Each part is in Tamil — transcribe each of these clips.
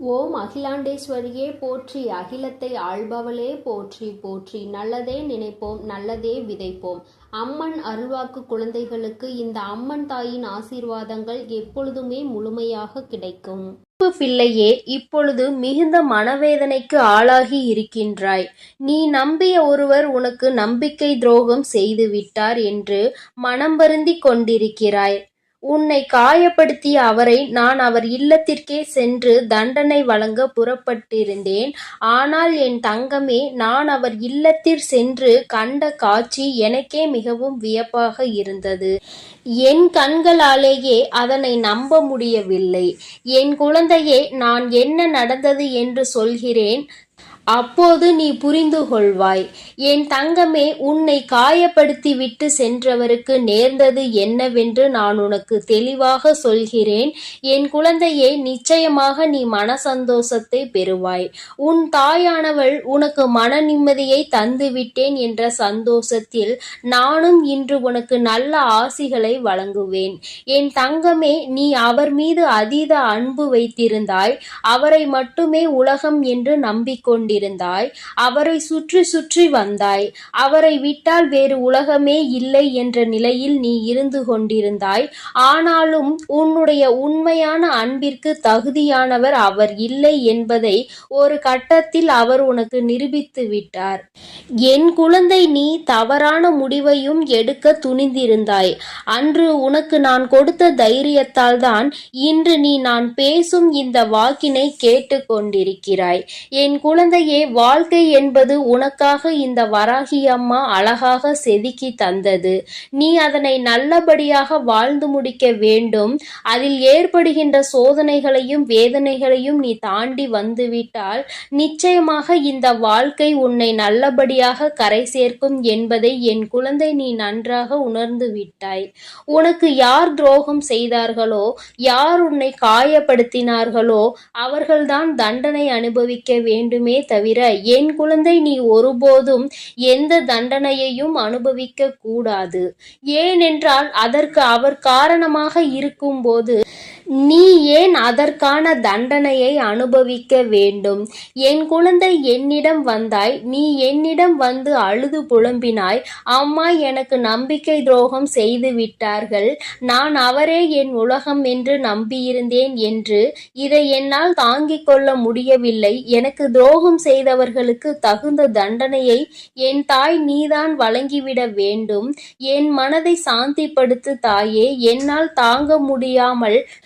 ஓம் அகிலாண்டேஸ்வரியே போற்றி. அகிலத்தை ஆள்பவளே போற்றி போற்றி. நல்லதே நினைப்போம் நல்லதே விதைப்போம். அம்மன் அருள்வாக்கு குழந்தைகளுக்கு இந்த அம்மன் தாயின் ஆசீர்வாதங்கள் எப்பொழுதுமே முழுமையாக கிடைக்கும். பிள்ளையே இப்பொழுது மிகுந்த மனவேதனைக்கு ஆளாகி இருக்கின்றாய். நீ நம்பிய ஒருவர் உனக்கு நம்பிக்கை துரோகம் செய்துவிட்டார் என்று மனம் வருந்திக் கொண்டிருக்கிறாய். உன்னை காயப்படுத்திய அவரை நான் அவர் இல்லத்திற்கே சென்று தண்டனை வழங்க புறப்பட்டிருந்தேன். ஆனால் என் தங்கமே நான் அவர் இல்லத்தில் சென்று கண்ட காட்சி எனக்கே மிகவும் வியப்பாக இருந்தது. என் கண்களாலேயே அதனை நம்ப முடியவில்லை. என் குழந்தையே நான் என்ன நடந்தது என்று சொல்கிறேன். அப்போது நீ புரிந்து கொள்வாய் என் தங்கமே உன்னை காயப்படுத்தி விட்டு சென்றவருக்கு நேர்ந்தது என்னவென்று நான் உனக்கு தெளிவாக சொல்கிறேன். என் குழந்தையே நிச்சயமாக நீ மன சந்தோஷத்தை பெறுவாய். உன் தாயானவள் உனக்கு மன நிம்மதியை தந்துவிட்டேன் என்ற சந்தோஷத்தில் நானும் இன்று உனக்கு நல்ல ஆசிகளை வழங்குவேன். என் தங்கமே நீ அவர் மீது அதீத அன்பு வைத்திருந்தாய். அவரை மட்டுமே உலகம் என்று நம்பிக்கொண்டு கொண்டிருந்தாய். அவரை சுற்றி சுற்றி வந்தாய். அவரை விட்டால் வேறு உலகமே இல்லை என்ற நிலையில் நீ இருந்து கொண்டிருந்தாய். ஆனாலும் உன்னுடைய உண்மையான அன்பிற்கு தகுதியானவர் அவர் இல்லை என்பதை ஒரு கட்டத்தில் அவர் உனக்கு நிரூபித்து விட்டார். என் குழந்தை நீ தவறான முடிவையும் எடுக்க துணிந்திருந்தாய். அன்று உனக்கு நான் கொடுத்த தைரியத்தால் தான் இன்று நீ நான் பேசும் இந்த வாக்கினை கேட்டு கொண்டிருக்கிறாய். என் குழந்தையே வாழ்க்கை என்பது உனக்காக இந்த வராகி அம்மா அழகாக செதுக்கி தந்தது. நீ அதனை நல்லபடியாக வாழ்ந்து முடிக்க வேண்டும். அதில் ஏற்படுகின்ற சோதனைகளையும் வேதனைகளையும் நீ தாண்டி வந்துவிட்டால் நிச்சயமாக இந்த வாழ்க்கை உன்னை நல்லபடியாக கரை சேர்க்கும் என்பதை என் குழந்தை நீ நன்றாக உணர்ந்து விட்டாய். உனக்கு யார் துரோகம் செய்தார்களோ யார் உன்னை காயப்படுத்தினார்களோ அவர்கள்தான் தண்டனை அனுபவிக்க வேண்டுமே தவிர என் குழந்தை நீ ஒருபோதும் எந்த தண்டனையையும் அனுபவிக்க கூடாது. ஏனென்றால் அதற்கு அவர் காரணமாக இருக்கும்போது நீ ஏன் அதற்கான தண்டனையை அனுபவிக்க வேண்டும்? என் குழந்தை என்னிடம் வந்தாய் நீ என்னிடம் வந்து அழுது புலம்பினாய். அம்மா எனக்கு நம்பிக்கை துரோகம் செய்து விட்டார்கள். நான் அவரே என் உலகம் என்று நம்பியிருந்தேன் என்று. இதை என்னால் தாங்கிக் கொள்ள முடியவில்லை. எனக்கு துரோகம் செய்தவர்களுக்கு தகுந்த தண்டனையை என் தாய் நீதான் வழங்கிவிட வேண்டும். என் மனதை சாந்திப்படுத்து தாயே என்னால் தாங்க முடியாமல்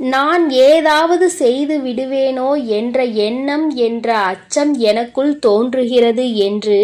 நான் ஏதாவது செய்து விடுவேனோ என்ற எண்ணம் என்ற அச்சம் எனக்குள் தோன்றுகிறது என்று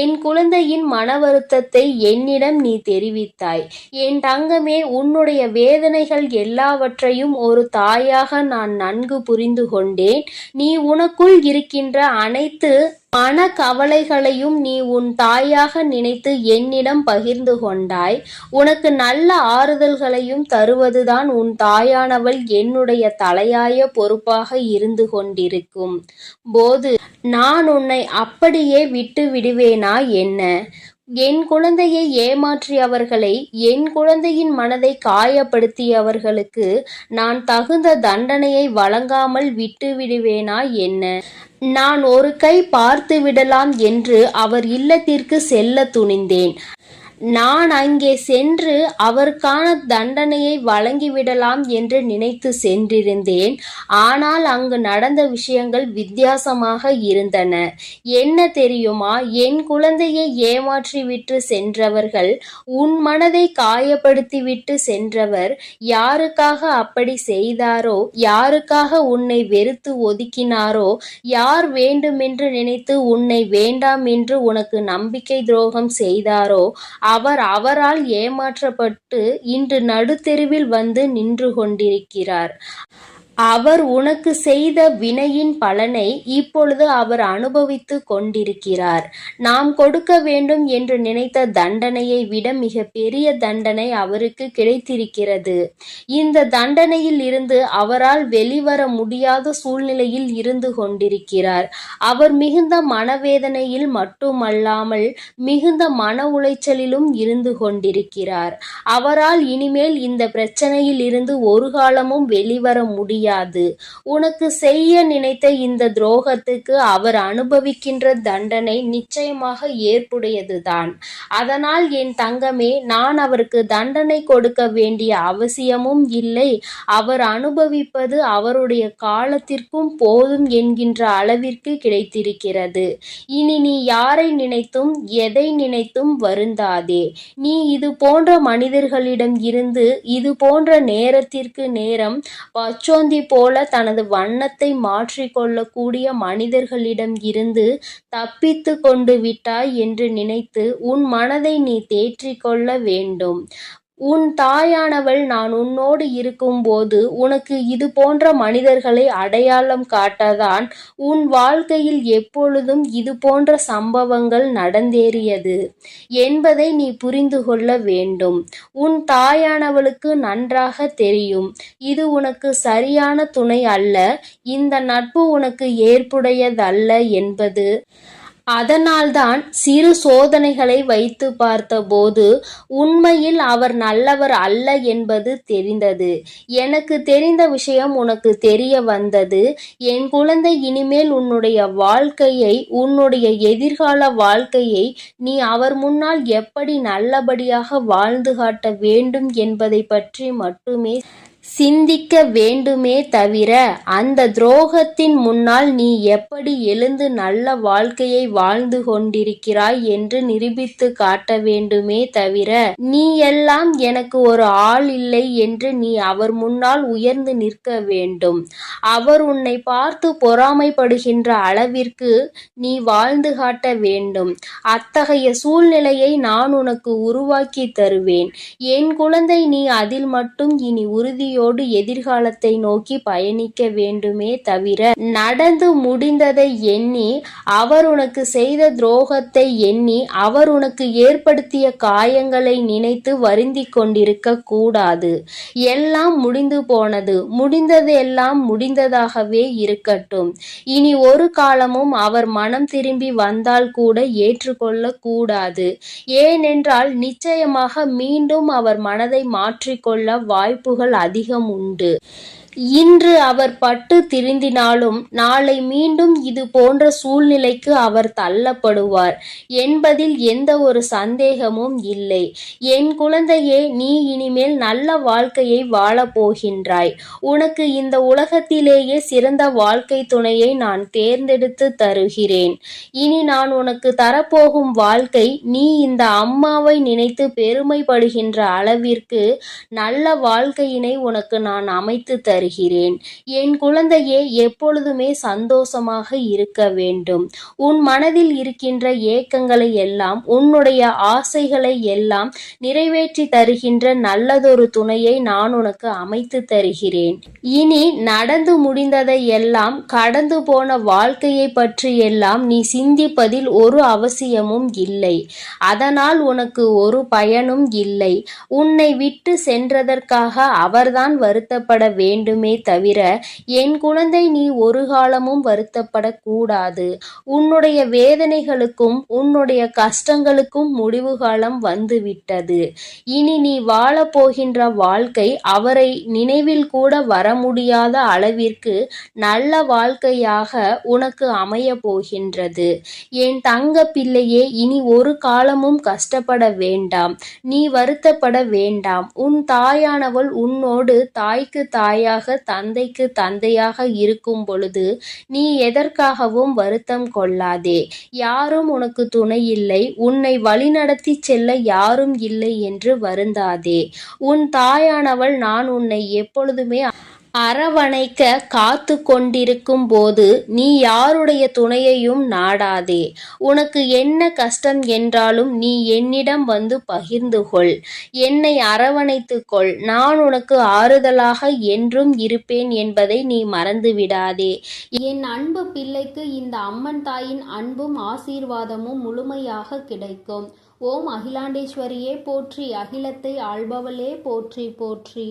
என் குழந்தையின் மன வருத்தத்தை என்னிடம் நீ தெரிவித்தாய். என் தங்கமே உன்னுடைய வேதனைகள் எல்லாவற்றையும் ஒரு தாயாக நான் நன்கு புரிந்து கொண்டேன். நீ உனக்குள் இருக்கின்ற அனைத்து மன கவலைகளையும் நீ உன் தாயாக நினைத்து என்னிடம் பகிர்ந்து கொண்டாய். உனக்கு நல்ல ஆறுதல்களையும் தருவதுதான் உன் தாயானவள் என்னுடைய தலையாய பொறுப்பாக இருந்து கொண்டிருக்கும். போது நான் உன்னை அப்படியே விட்டு விடுவேனா என்ன? என் குழந்தையை ஏமாற்றியவர்களை என் குழந்தையின் மனதை காயப்படுத்தியவர்களுக்கு நான் தகுந்த தண்டனையை வழங்காமல் விட்டு விடுவேனா என்ன? நான் ஒரு கை பார்த்து விடலாம் என்று அவர் இல்லத்திற்கு செல்ல துணிந்தேன். நான் அங்கே சென்று அவருக்கான தண்டனையை வழங்கிவிடலாம் என்று நினைத்து சென்றிருந்தேன். ஆனால் அங்கு நடந்த விஷயங்கள் வித்தியாசமாக இருந்தன. என்ன தெரியுமா? என் குழந்தையை ஏமாற்றிவிட்டு சென்றவர்கள் உன் மனதை காயப்படுத்திவிட்டு சென்றவர் யாருக்காக அப்படி செய்தாரோ யாருக்காக உன்னை வெறுத்து ஒதுக்கினாரோ யார் வேண்டுமென்று நினைத்து உன்னை வேண்டாம் என்று உனக்கு நம்பிக்கை துரோகம் செய்தாரோ அவர் அவரால் ஏமாற்றப்பட்டு இன்று நடுத்தெருவில் வந்து நின்று கொண்டிருக்கிறார். அவர் உனக்கு செய்த வினையின் பலனை இப்பொழுது அவர் அனுபவித்து கொண்டிருக்கிறார். நாம் கொடுக்க வேண்டும் என்று நினைத்த தண்டனையை விட மிக பெரிய தண்டனை அவருக்கு கிடைத்திருக்கிறது. இந்த தண்டனையில் இருந்து அவரால் வெளிவர முடியாத சூழ்நிலையில் இருந்து கொண்டிருக்கிறார். அவர் மிகுந்த மனவேதனையில் மட்டுமல்லாமல் மிகுந்த மன உளைச்சலிலும் இருந்து கொண்டிருக்கிறார். அவரால் இனிமேல் இந்த பிரச்சனையில் இருந்து ஒரு காலமும் வெளிவர முடியாது. முடியாது. உனக்கு செய்ய நினைத்த இந்த துரோகத்துக்கு அவர் அனுபவிக்கின்ற தண்டனை நிச்சயமாக ஏற்புடையதுதான். அதனால் என் தங்கமே நான் அவருக்கு தண்டனை கொடுக்க வேண்டிய அவசியமும் இல்லை. அவர் அனுபவிப்பது அவருடைய காலத்திற்கும் போதும் என்கின்ற அளவிற்கு கிடைத்திருக்கிறது. இனி நீ யாரை நினைத்தும் எதை நினைத்தும் வருந்தாதே. நீ இது போன்ற மனிதர்களிடம் இருந்து இது போன்ற நேரத்திற்கு நேரம் பச்சோந்தி போல தனது வண்ணத்தை மாற்றிக்கொள்ளக்கூடிய மனிதர்களிடம் இருந்து தப்பித்து கொண்டு விட்டாய் என்று நினைத்து உன் மனதை நீ தேற்றிக்கொள்ள வேண்டும். உன் தாயானவள் நான் உன்னோடு இருக்கும்போது உனக்கு இது போன்ற மனிதர்களை அடையாளம் காட்டதான் உன் வாழ்க்கையில் எப்பொழுதும் இது போன்ற சம்பவங்கள் நடந்தேறியது என்பதை நீ புரிந்து கொள்ள வேண்டும். உன் தாயானவளுக்கு நன்றாக தெரியும். இது உனக்கு சரியான துணை அல்ல. இந்த நட்பு உனக்கு ஏற்புடையதல்ல என்பது அதனால்தான் சிறு சோதனைகளை வைத்து பார்த்தபோது உண்மையில் அவர் நல்லவர் அல்ல என்பது தெரிந்தது. எனக்கு தெரிந்த விஷயம் உனக்கு தெரிய வந்தது. என் குழந்தை இனிமேல் உன்னுடைய வாழ்க்கையை உன்னுடைய எதிர்கால வாழ்க்கையை நீ அவர் முன்னால் எப்படி நல்லபடியாக வாழ்ந்து காட்ட வேண்டும் என்பதை பற்றி மட்டுமே சிந்திக்க வேண்டுமே தவிர அந்த துரோகத்தின் முன்னால் நீ எப்படி எழுந்து நல்ல வாழ்க்கையை வாழ்ந்து கொண்டிருக்கிறாய் என்று நிரூபித்து காட்ட வேண்டுமே தவிர நீ எல்லாம் எனக்கு ஒரு ஆள் இல்லை என்று நீ அவர் முன்னால் உயர்ந்து நிற்க வேண்டும். அவர் உன்னை பார்த்து பொறாமைப்படுகின்ற அளவிற்கு நீ வாழ்ந்து காட்ட வேண்டும். அத்தகைய சூழ்நிலையை நான் உனக்கு உருவாக்கி தருவேன். என் குழந்தை நீ அதில் மட்டும் இனி உறுதியோடு எதிர்காலத்தை நோக்கி பயணிக்க வேண்டுமே தவிர நடந்து முடிந்ததை எண்ணி அவர் உனக்கு செய்த துரோகத்தை எண்ணி அவர் உனக்கு ஏற்படுத்திய காயங்களை நினைத்து வருந்தி கொண்டிருக்க கூடாது. எல்லாம் முடிந்து போனது. முடிந்தது எல்லாம் முடிந்ததாகவே இருக்கட்டும். இனி ஒரு காலமும் அவர் மனம் திரும்பி வந்தால் கூட ஏற்றுக்கொள்ள கூடாது. ஏனென்றால் நிச்சயமாக மீண்டும் அவர் மனதை மாற்றிக்கொள்ள வாய்ப்புகள் அதிகம் உண்டு. இன்று அவர் பட்டு திருந்தினாலும் நாளை மீண்டும் இது போன்ற சூழ்நிலைக்கு அவர் தள்ளப்படுவார் என்பதில் எந்த ஒரு சந்தேகமும் இல்லை. என் குழந்தையே நீ இனிமேல் நல்ல வாழ்க்கையை வாழப் போகின்றாய். உனக்கு இந்த உலகத்திலேயே சிறந்த வாழ்க்கை துணையை நான் தேர்ந்தெடுத்து தருகிறேன். இனி நான் உனக்கு தரப்போகும் வாழ்க்கை நீ இந்த அம்மாவை நினைத்து பெருமைப்படுகின்ற அளவிற்கு நல்ல வாழ்க்கையினை உனக்கு நான் அமைத்து தருகிறேன். தருகிறேன். என் குழந்தையே எப்பொழுதுமே சந்தோஷமாக இருக்க வேண்டும். உன் மனதில் இருக்கின்ற ஏக்கங்களை எல்லாம் உன்னுடைய ஆசைகளை எல்லாம் நிறைவேற்றி தருகின்ற நல்லதொரு துணையை நான் உனக்கு அமைத்து தருகிறேன். இனி நடந்து முடிந்ததை எல்லாம் கடந்து போன வாழ்க்கையை பற்றி எல்லாம் நீ சிந்திப்பதில் ஒரு அவசியமும் இல்லை. அதனால் உனக்கு ஒரு பயனும் இல்லை. உன்னை விட்டு சென்றதற்காக அவர்தான் வருத்தப்பட வேண்டும். வேண்டுமே தவிர என் குழந்தை நீ ஒரு காலமும் வருத்தப்படக்கூடாது. உன்னுடைய வேதனைகளுக்கும் உன்னுடைய கஷ்டங்களுக்கும் முடிவு காலம் வந்துவிட்டது. இனி நீ வாழப்போகின்ற வாழ்க்கை அவரை நினைவில் கூட வர முடியாத அளவிற்கு நல்ல வாழ்க்கையாக உனக்கு அமைய போகின்றது. என் தங்க பிள்ளையே இனி ஒரு காலமும் கஷ்டப்பட வேண்டாம். நீ வருத்தப்பட வேண்டாம். உன் தாயானவள் உன்னோடு தாய்க்கு தாயாக தந்தைக்கு தந்தையாக இருக்கும் பொழுது நீ எதற்காகவும் வருத்தம் கொள்ளாதே. யாரும் உனக்கு துணை இல்லை. உன்னை வழிநடத்தி செல்ல யாரும் இல்லை என்று வருந்தாதே. உன் தாயானவள் நான் உன்னை எப்பொழுதுமே அரவணைக்க காத்து கொண்டிருக்கும் போது நீ யாருடைய துணையையும் நாடாதே. உனக்கு என்ன கஷ்டம் என்றாலும் நீ என்னிடம் வந்து பகிர்ந்து கொள் என்னை அரவணைத்து கொள். நான் உனக்கு ஆறுதலாக என்றும் இருப்பேன் என்பதை நீ மறந்து விடாதே என் அன்பு பிள்ளைக்கு இந்த அம்மன் தாயின் அன்பும் ஆசீர்வாதமும் முழுமையாக கிடைக்கும். ஓம் அகிலாண்டேஸ்வரியே போற்றி அகிலத்தை ஆள்பவளே போற்றி போற்றி.